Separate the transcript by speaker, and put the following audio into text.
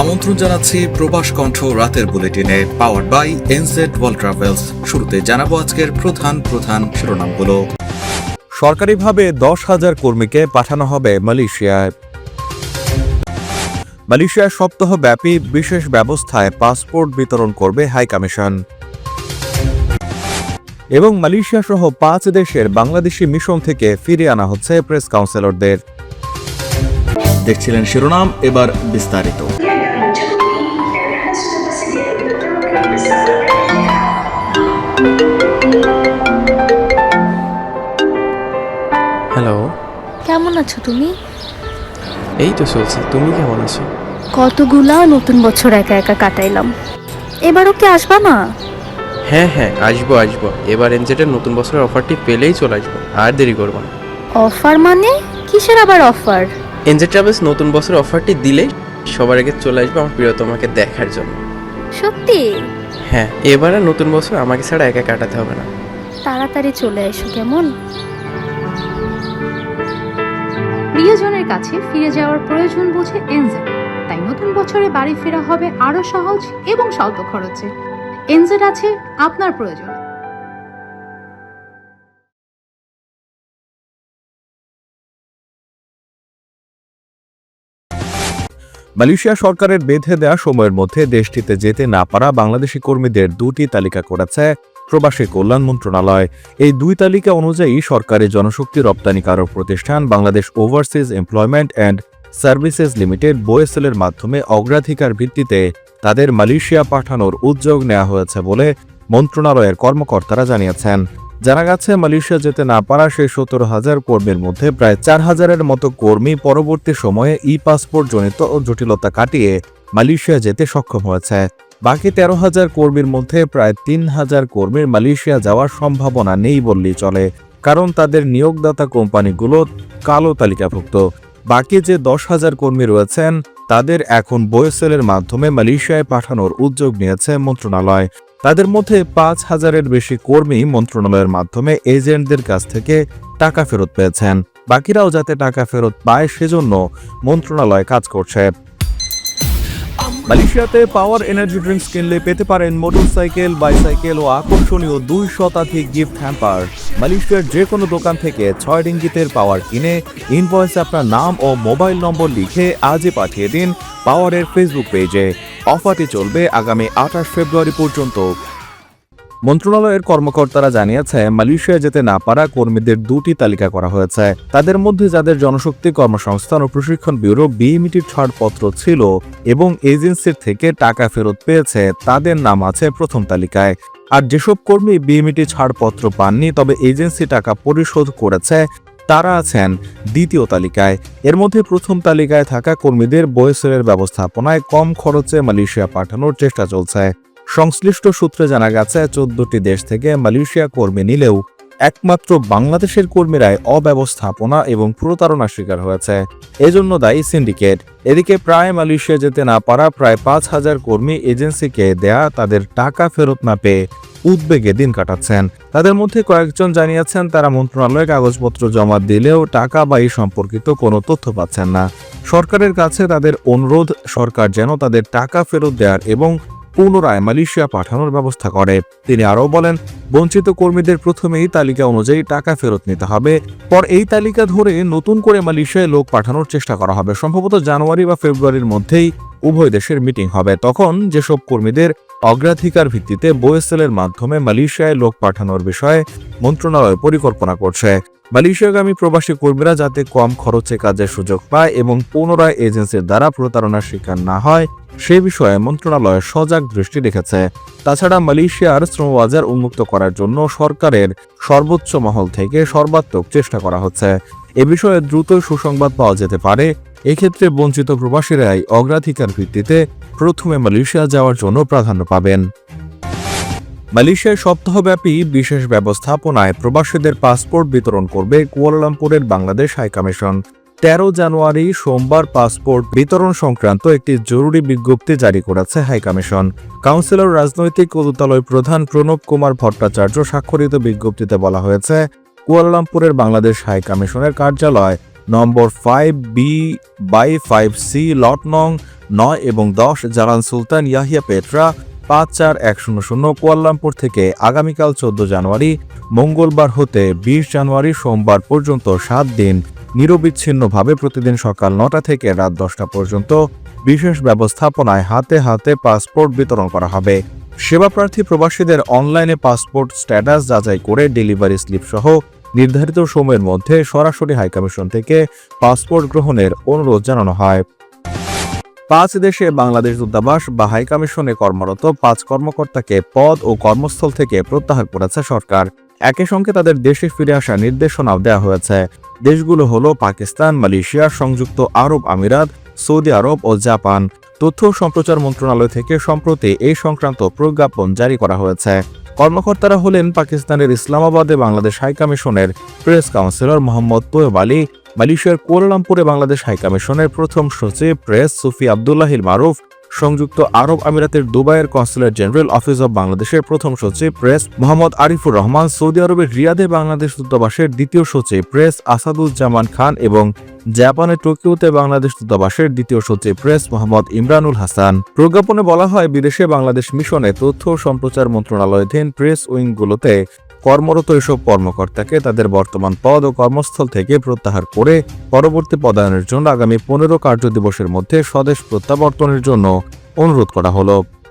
Speaker 1: আমন্ত্রণ জানাচ্ছি প্রবাস কণ্ঠ রাতের বুলেটিনে power by NZ world travels শুরুতে জানাব আজকের প্রধান প্রধান শিরোনামগুলো।
Speaker 2: সরকারিভাবে দশ হাজার কর্মীকে পাঠানো হবে মালয়েশিয়ায়। মালয়েশিয়ার সপ্তাহব্যাপী বিশেষ ব্যবস্থায় পাসপোর্ট বিতরণ করবে হাই কমিশন। এবং মালয়েশিয়া সহ পাঁচ দেশের বাংলাদেশি মিশন থেকে ফিরিয়ে আনা হচ্ছে প্রেস কাউন্সিলরদের।
Speaker 1: দেখছিলেন শিরোনাম এবার বিস্তারিত।
Speaker 3: হ্যালো
Speaker 4: কেমন আছো তুমি?
Speaker 3: এই তো চলছে। তুমি কেমন আছো?
Speaker 4: কতগুলা নতুন বছর একা একা কাটাইলাম। এবারও কি আসবা না?
Speaker 3: হ্যাঁ হ্যাঁ আসব আসব। এবার এনজেটের নতুন বছরের অফারটি পেলেই চলে আসব। আর দেরি করব না।
Speaker 4: অফার মানে? কিসের আবার অফার?
Speaker 3: এনজেড ট্রাভেলস নতুন বছরের অফারটি দিলেই সবার আগে চলে আসব আমার প্রিয়তমাকে দেখার জন্য।
Speaker 4: সত্যি?
Speaker 3: হ্যাঁ এবারে নতুন বছর আমাকে ছাড়া একা কাটাতে হবে না।
Speaker 4: তাড়াতাড়ি চলে এসো কেমন?
Speaker 5: প্রিয়জনের কাছে ফিরে যাওয়ার প্রয়োজন বোঝে এনজেড তাই নতুন বছরে বাড়ি ফেরা হবে আরও সহজ এবং স্বল্প খরচে। এনজেড আছে আপনার প্রয়োজন।
Speaker 2: মালয়েশিয়া সরকারের বেঁধে দেওয়া সময়ের মধ্যে দেশটিতে যেতে না পারা বাংলাদেশি কর্মীদের দুটি তালিকা করেছে প্রবাসী কল্যাণ মন্ত্রণালয়। এই দুই তালিকা অনুযায়ী সরকারি জনশক্তি রপ্তানিকারক প্রতিষ্ঠান Bangladesh overseas employment and services limited বোয়েসেলের মাধ্যমে অগ্রাধিকার ভিত্তিতে তাদের মালয়েশিয়া পাঠানোর উদ্যোগ নেওয়া হয়েছে বলে মন্ত্রণালয়ের কর্মকর্তারা জানিয়েছেন। জানা গেছে, মালয়েশিয়া যেতে না পারা সেই সতেরো হাজার কর্মীর মধ্যে প্রায় চার হাজারের মতো কর্মী পরবর্তী সময়ে ই পাসপোর্ট জনিত জটিলতা কাটিয়ে মালয়েশিয়া যেতে সক্ষম হয়েছে। বাকি তেরো হাজার কর্মীর মধ্যে প্রায় তিন হাজার কর্মীর মালয়েশিয়া যাওয়ার সম্ভাবনা নেই বললেই চলে, কারণ তাদের নিয়োগদাতা কোম্পানিগুলো কালো তালিকাভুক্ত। বাকি যে দশ হাজার কর্মী রয়েছেন, তাদের এখন বয়েসেলের মাধ্যমে মালয়েশিয়ায় পাঠানোর উদ্যোগ নিয়েছে মন্ত্রণালয়। তাদের মধ্যে পাঁচ হাজারের বেশি কর্মী মন্ত্রণালয়ের মাধ্যমে এজেন্টদের কাছ থেকে টাকা ফেরত পেয়েছেন। বাকিরাও যাতে টাকা ফেরত পায় সেজন্য মন্ত্রণালয় কাজ করছে। মালয়েশিয়াতে পাওয়ার এনার্জি ড্রিঙ্কস কিনলে পেতে পারেন মোটরসাইকেল বাইসাইকেল ও আকর্ষণীয় দুই শতাধিক গিফট হ্যাম্পার মালয়েশিয়ার যে কোনো দোকান থেকে ছয় রিঙ্গিতের পাওয়ার কিনে ইনভয়েসে আপনার নাম ও মোবাইল নম্বর লিখে আজই পাঠিয়ে দিন পাওয়ারের ফেসবুক পেজে অফারটি চলবে আগামী আঠাশ ফেব্রুয়ারি পর্যন্ত। মন্ত্রণালয়ের কর্মকর্তারা জানিয়েছে, মালয়েশিয়া যেতে না পারা কর্মীদের দুটি তালিকা করা হয়েছে। তাদের মধ্যে যাদের জনশক্তি কর্মসংস্থান ও প্রশিক্ষণ ব্যুরো বিএমইটির ছাড়পত্র ছিল এবং এজেন্সির থেকে টাকা ফেরত পেয়েছে, তাদের নাম আছে প্রথম তালিকায়। আর যেসব কর্মী বিএমইটি ছাড়পত্র পাননি, তবে এজেন্সি টাকা পরিশোধ করেছে, তারা আছেন দ্বিতীয় তালিকায়। এর মধ্যে প্রথম তালিকায় থাকা কর্মীদের বয়সের ব্যবস্থাপনায় কম খরচে মালয়েশিয়া পাঠানোর চেষ্টা চলছে। সংশ্লিষ্ট সূত্রে জানা গেছে, চোদ্দটি দেশ থেকে মালয়েশিয়া কর্মী নিলেও একমাত্র বাংলাদেশের কর্মীরাই অব্যবস্থাপনা এবং প্রতারণার শিকার হয়েছে। এজন্য দায়ী সিন্ডিকেট। এদিকে প্রায় মালয়েশিয়া যেতে না পারা প্রায় পাঁচ হাজার কর্মী এজেন্সিকে দেয়া তাদের টাকা ফেরত না পেয়ে উদ্বেগে দিন কাটাচ্ছেন। তাদের মধ্যে কয়েকজন জানিয়েছেন, তারা মন্ত্রণালয়ে কাগজপত্র জমা দিলেও টাকা বা সম্পর্কিত কোনো তথ্য পাচ্ছেন না। সরকারের কাছে তাদের অনুরোধ, সরকার যেন তাদের টাকা ফেরত দেওয়ার এবং পুনরায় মালয়েশিয়া পাঠানোর ব্যবস্থা করে। তিনি আরও বলেন, বঞ্চিত কর্মীদের প্রথমেই তালিকা অনুযায়ী টাকা ফেরত নিতে হবে। পর এই তালিকা ধরে নতুন করে মালয়েশিয়ায় লোক পাঠানোর চেষ্টা করা হবে। সম্ভবত জানুয়ারি বা ফেব্রুয়ারির মধ্যেই উভয় দেশের মিটিং হবে। তখন যেসব কর্মীদের অগ্রাধিকার ভিত্তিতে বোয়েসেলের মাধ্যমে মালয়েশিয়ায় লোক পাঠানোর বিষয়ে মন্ত্রণালয় পরিকল্পনা করছে। মালয়েশিয়াগামী প্রবাসী কর্মীরা যাতে কম খরচে কাজের সুযোগ পায় এবং পুনরায় এজেন্সির দ্বারা প্রতারণার শিকার না হয় সে বিষয়ে মন্ত্রণালয় সজাগ দৃষ্টি রেখেছে। তাছাড়া মালয়েশিয়ার শ্রমবাজার উন্মুক্ত করার জন্য সরকারের সর্বোচ্চ মহল থেকে সর্বাত্মক চেষ্টা করা হচ্ছে। এ বিষয়ে দ্রুত সুসংবাদ পাওয়া যেতে পারে। এক্ষেত্রে বঞ্চিত প্রবাসীরাই অগ্রাধিকার ভিত্তিতে প্রথমে মালয়েশিয়া যাওয়ার জন্য প্রাধান্য পাবেন। মালয়েশিয়ায় সপ্তাহব্যাপী বিশেষ ব্যবস্থাপনায় প্রবাসীদের পাসপোর্ট বিতরণ করবে কুয়ালালামপুরের বাংলাদেশ হাইকমিশন। তেরো জানুয়ারি সোমবার পাসপোর্ট বিতরণ সংক্রান্ত একটি জরুরি বিজ্ঞপ্তি জারি করেছে হাইকমিশন। কাউন্সিলর রাজনৈতিক কৌতুতালয় প্রধান প্রণব কুমার ভট্টাচার্য স্বাক্ষরিত বিজ্ঞপ্তিতে বলা হয়েছে, কুয়ালালামপুরের বাংলাদেশ হাইকমিশনের কার্যালয় number five B by five C lot নং নয় এবং দশ জালান সুলতান ইয়াহিয়া পেট্রা পাঁচ চার এক শূন্য শূন্য কুয়ালালামপুর থেকে আগামীকাল চোদ্দ জানুয়ারি মঙ্গলবার হতে বিশ জানুয়ারি সোমবার পর্যন্ত সাত দিন নিরবিচ্ছিন্নভাবে প্রতিদিন সকাল নটা থেকে রাত দশটা পর্যন্ত বিশেষ ব্যবস্থাপনায় হাতে হাতে পাসপোর্ট বিতরণ করা হবে। সেবাপ্রার্থী প্রবাসীদের অনলাইনে পাসপোর্ট স্ট্যাটাস যাচাই করে ডেলিভারি স্লিপ সহ নির্ধারিত সময়ের মধ্যে সরাসরি হাইকমিশন থেকে পাসপোর্ট গ্রহণের অনুরোধ জানানো হয়। পাঁচ দেশে বাংলাদেশ দূতাবাস বা হাইকমিশনে কর্মরত পাঁচ কর্মকর্তাকে পদ ও কর্মস্থল থেকে প্রত্যাহার করেছে সরকার। একই সঙ্গে তাদের দেশে ফিরে আসার নির্দেশনাও দেওয়া হয়েছে। দেশগুলো হলো পাকিস্তান, মালয়েশিয়া, সংযুক্ত আরব আমিরাত, সৌদি আরব ও জাপান। তথ্য সম্প্রচার মন্ত্রণালয় থেকে সম্প্রতি এই সংক্রান্ত প্রজ্ঞাপন জারি করা হয়েছে। কর্মকর্তারা হলেন পাকিস্তানের ইসলামাবাদে বাংলাদেশ হাইকমিশনের প্রেস কাউন্সিলর মোহাম্মদ তোয়েব আলী মালয়েশিয়ার কুয়ালালামপুরে বাংলাদেশ হাইকমিশনের প্রথম সচিব প্রেস সুফি আবদুল্লাহিল মারুফ, সংযুক্ত আরব আমিরাতের দুবাইয়ের কনসুলেট জেনারেল অফিস অব বাংলাদেশের প্রথম সচিব প্রেস মোহাম্মদ আরিফুর রহমান, সৌদি আরবের রিয়াদে বাংলাদেশ দূতাবাসের দ্বিতীয় সচিব প্রেস আসাদুজ্জামান খান এবং জাপানের টোকিওতে বাংলাদেশ দূতাবাসের দ্বিতীয় সচিব প্রেস মোহাম্মদ ইমরানুল হাসান। প্রজ্ঞাপনে বলা হয়, বিদেশে বাংলাদেশ মিশনে তথ্য সম্প্রচার মন্ত্রণালয়াধীন প্রেস উইংগুলোতে কর্মরত এসব কর্মকর্তাকে তাদের বর্তমান পদ ও কর্মস্থল থেকে প্রত্যাহার করে পরবর্তী পদায়নের জন্য আগামী পনেরো কার্যদিবসের মধ্যে স্বদেশ প্রত্যাবর্তনের জন্য অনুরোধ করা হলো।